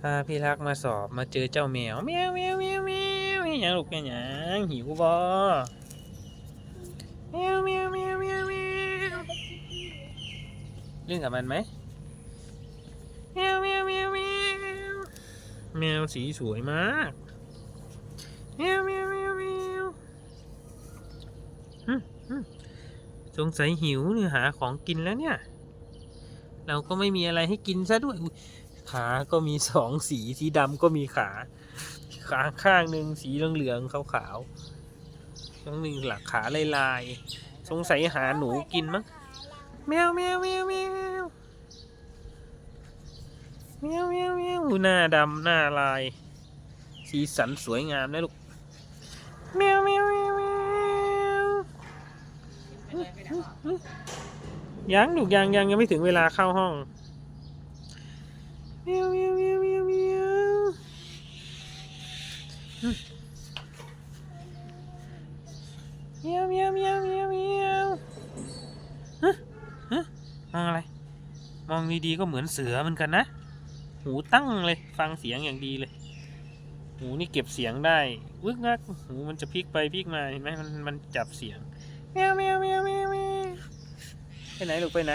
พาพี่รักมาสอบมาเจอเจ้าแมวแมวแมวแมวแมวนี่ยังลูกเป็นหยังหิวบ่แมวแมวแมวแมวแมวเล่นกับมันไหมแมวแมวแมวแมวแมวสีสวยมากแมวแมวแมวแมวอืมอืมสงสัยหิวเนี่ยหาของกินแล้วเนี่ย เราก็ไม่มีอะไรให้กินซะด้วย ขา ก็มีสองสี สีดำก็มีขา ขาข้างหนึ่งสีเหลืองๆขาวๆข้างหนึ่งหลักขาลายๆ สงสัยหาหนูกินมั้ง แมวแมวแมวแมวแมวแมวแมวหน้าดำหน้าลาย สีสันสวยงามนะลูกแมวแมวแมวแมว ยังลูกยังยังยังไม่ถึงเวลาเข้าห้องแมวแมวแมวแมวแมวเมียวเมียวเมียวเมียวเมียวฮะฮะมองอะไร มองดีๆก็เหมือนเสือเหมือนกันนะ หูตั้งเลย ฟังเสียงอย่างดีเลย หูนี่เก็บเสียงได้วึกงักหูมันจะพลิกไปพลิกมาเห็นไหมมันมันจับเสียงเมียวเมียวเมียวเมียวเมียว ไปไหนลูกไปไหน